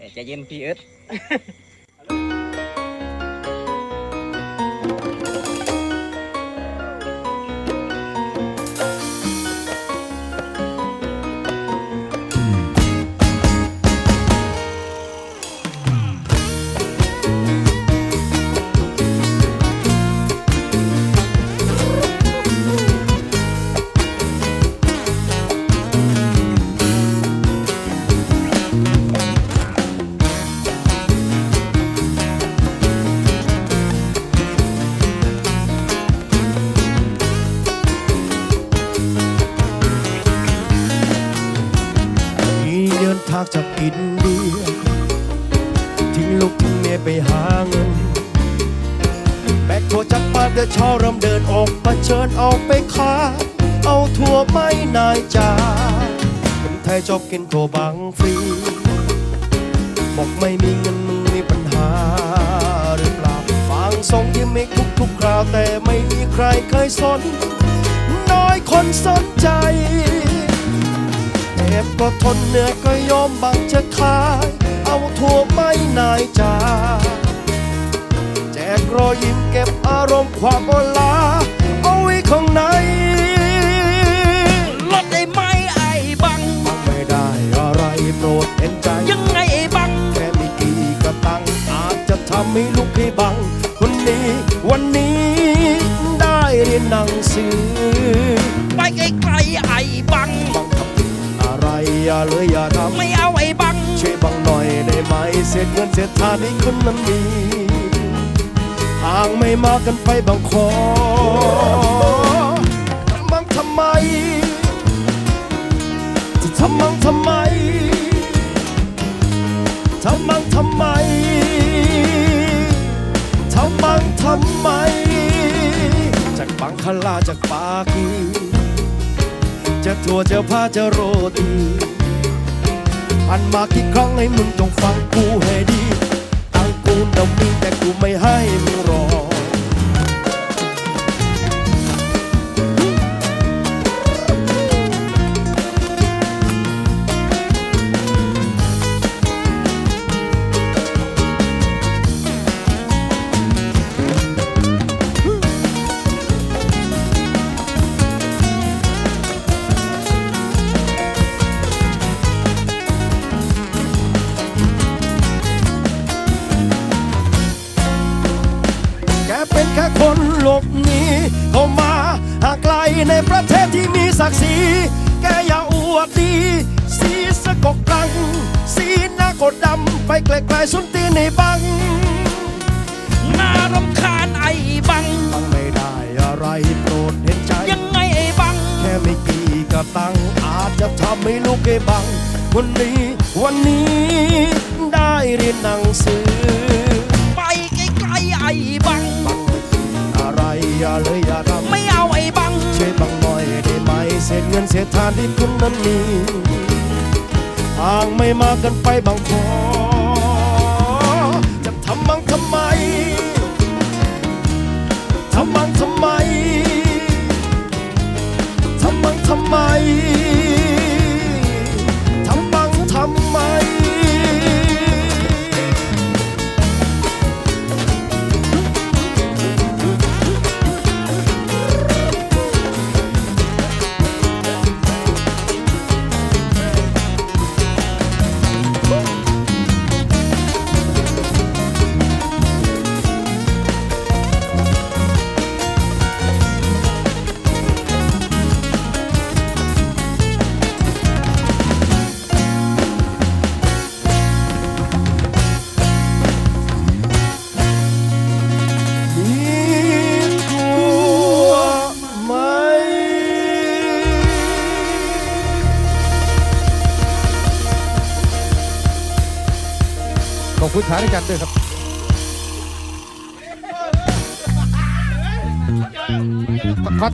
เอ้ยใจเย็นพี่เอิร์ธางจากอินเดียทิ้งลูกทิ้งเมียไปหาเงิน แบกโทจากบ้านเดินช้าเริ่มเดินออกมาเชิญออกไปขาเอาทั่วไม่นายจ่าคนไทยชอบกินถั่วบางฟรีบอกไม่มีเงินมึงมีปัญหาหรือเปล่าฟังทรงยิ้มไม่ทุกทุกคราวแต่ไม่มีใครเคยสน น้อยคนสนใจ ก็ทนเหนื่อยก็ยอมบังจะขาย เอาทั่วไม่นายจ่าแจกรอยยิ้มเก็บอารมณ์ความโอลาเอาไว้ข้างในลดได้ไหมไอ้บัง ไม่ได้อะไรโปรดเห็นใจ ยังไงไอ้บัง แค่ไม่กี่กระตัง อาจจะทำให้ลูกให้บัง คนนี้วันนี้ได้เรียนหนังสือ ไปไกลๆไอ้บังบังคับ อะไรอย่าเลยอย่าทำไม่เอาไอ้บัง ช่วยบังหน่อยได้ไหมเศษเงินเศษทานให้คนนั้นมีทางไม่มากันไปบางคอทำมังทำไม จะทำมังทำไมทำมังทำไมทำมังทำไม จากบังคลาจากปากี จะถั่วจะผ้าจะโรตีอันมากี่ครั้งให้มึงจงฟังกูให้ดีตังกูน่ะมีแต่กูไม่ให้มึง แกเป็นแค่คนหลบหนีเข้ามาหากไกลในประเทศที่มีศักดิ์ศรีแกอย่าอวดดี สีสะกกกัง สีหน้ากดดำไปไกลๆสุนตีนในบังน่ารำคาญไอ้บังบังไม่ได้อะไรโปรดเห็นใจ ยังไงไอ้บัง แค่ไม่กี่กระตัง อาจจะทำให้ลูกไอ้บัง วันนี้วันนี้ได้เรียนหนังสือ เศษเงินเศษทานที่คุณนั้นมีทางไม่มากันไปบางคน ขอบคุณฐานอาจารย์ด้วยครับพัด